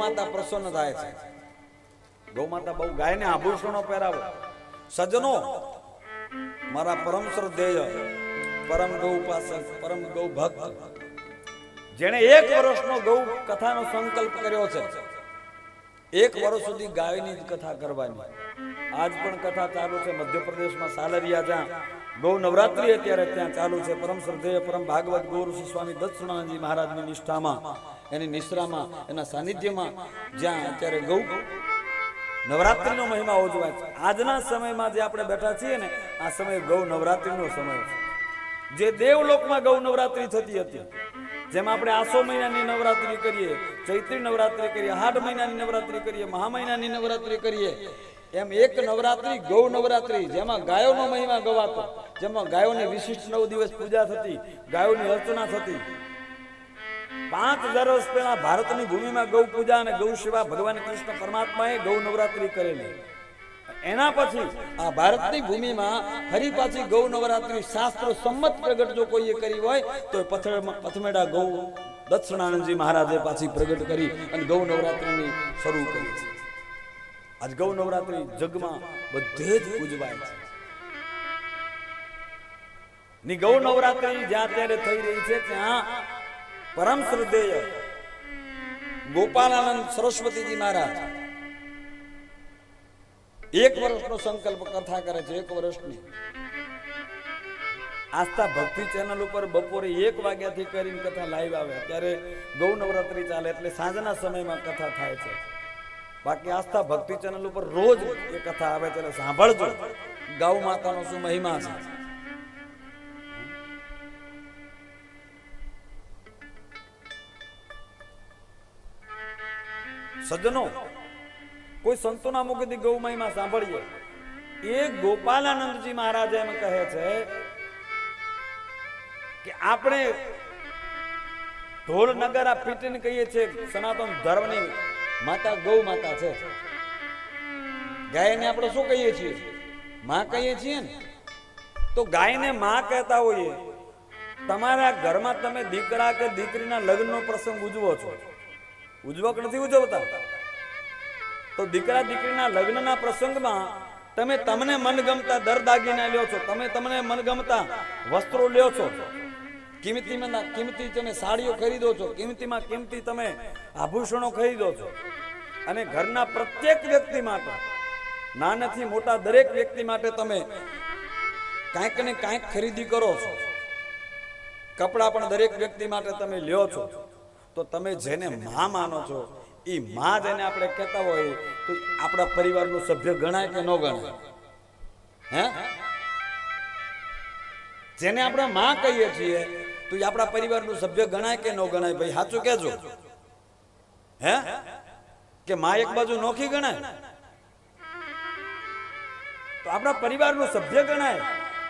માતા પ્રસન્ન થાય છે. ગૌમાતા બહુ ગાયને આભૂષણો પહેરાવે. સજનો મારા પરમ શ્રદ્ધેય, પરમ ગૌ ઉપાસક, પરમ ગૌ ભક્ત, જેણે એક વર્ષનો ગૌ કથાનો સંકલ્પ કર્યો છે. એક વર્ષ સુધી ગાયની જ કથા કરવાની. આજ પણ કથા ચાલુ છે. મધ્યપ્રદેશમાં સાલરિયા જ્યાં ગૌ નવરાત્રી અત્યારે ત્યાં ચાલુ છે. પરમ શ્રદ્ધેય, પરમ ભાગવત ગૌઋષિ સ્વામી દત્તસુણાનંદજી મહારાજની નિષ્ઠામાં, એની નિશ્રામાં એના સાનિધ્યમાં જ્યાં અત્યારે ગૌ નવરાત્રીનો મહિમા ઉજવાય છે. આજના સમયમાં જે આપણે બેઠા છીએ ને, આ સમય ગૌ નવરાત્રીનો સમય છે. જે દેવલોકમાં ગૌ નવરાત્રી થતી હતી, જેમ આપણે આસો મહિનાની નવરાત્રી કરીએ, ચૈત્રી નવરાત્રી કરીએ, હાડ મહિનાની નવરાત્રી કરીએ, મહા મહિનાની નવરાત્રી કરીએ એમ એક નવરાત્રી, ગૌ નવરાત્રી, જેમાં ગાયોનો મહિમા ગવાતો, જેમાં ગાયોની વિશિષ્ટ નવ દિવસ પૂજા થતી, ગાયોની અર્ચના થતી. પાંચ હજાર વર્ષ પહેલા ભારતની ભૂમિમાં ગૌ પૂજા અને ગૌ સેવા ભગવાન કૃષ્ણ પરમાત્માએ ગૌ નવરાત્રી કરેલી. એના પછી આ ભારતની ભૂમિમાં ફરી પાછી ગૌ નવરાત્રી શાસ્ત્ર સંમત પ્રગટ જો કોઈએ કરી હોય, તો પથમેડા ગૌ દક્ષિણાનંદજી મહારાજે પાછી પ્રગટ કરી અને ગૌ નવરાત્રીની શરૂ કરી છે. આજ ગૌ નવરાત્રી જગમાં બધે જ ઉજવાય છે. ની ગૌ નવરાત્રી જ્યાં ત્યારે થઈ રહી છે, ત્યાં પરમ શ્રદ્ધેય ગોપાલાનંદ સરસ્વતીજી મહારાજ એક વર્ષનો સંકલ્પ કથા કરે છે, એક વર્ષની. આસ્થા ભક્તિ ચેનલ ઉપર બપોરે એક વાગ્યાથી કરીને કથા લાઈવ આવે. ત્યારે ગૌ નવરાત્રી ચાલે એટલે સાંજના સમયમાં કથા થાય છે. બાકી આસ્થા ભક્તિ ચેનલ ઉપર રોજ એ કથા આવે છે સાંભળજો. ગૌ માતાનો શું મહિમા છે? સજ્જનો, કોઈ સંતોના મુખેથી ગૌ મહિમા સાંભળીએ? એ ગોપાલાનંદજી મહારાજ એમ કહે છે કે આપણે ઢોલ નગારા પીટીને કહીએ છીએ સનાતન ધર્મની માતા ગૌ માતા છે. ગાયને આપણે શું કહીએ છીએ? માં કહીએ છીએ ને? તો ગાયને માં કહેતા હોઈએ. તમારા ઘરમાં તમે દીકરા કે દીકરીના લગ્નનો પ્રસંગ ઉજવો છો? ઉજવક નથી ઉજવતા? તો દીકરા દીકરીના લગ્નના પ્રસંગમાં તમે તમને મનગમતા દર દાગીના લ્યો છો. તમે તમને મનગમતા વસ્ત્રો લ્યો છો. કિંમતીમાં કિંમતી તમે સાડીઓ ખરીદો છો, કિંમતીમાં કિંમતી તમે આભૂષણો ખરીદો છો. અને ઘરના પ્રત્યેક વ્યક્તિ માટે નાનાથી મોટા દરેક વ્યક્તિ માટે તમે કાંઈક ને કાંઈક ખરીદી કરો છો. કપડાં પણ દરેક વ્યક્તિ માટે તમે લ્યો છો. તો તમે જેને મા માનો છો એ મા જેને આપણે કહેતા હોય, તો આપણા પરિવારનું સભ્ય ગણાય કે ન ગણાય? હે? જેને આપણે માં કહીએ છીએ તો એ આપણા પરિવારનું સભ્ય ગણાય કે ન ગણાય ભાઈ? સાચું કહેજો. હે? કે માં એક બાજુ નોખી ગણાય? તો આપણા પરિવારનું સભ્ય ગણાય.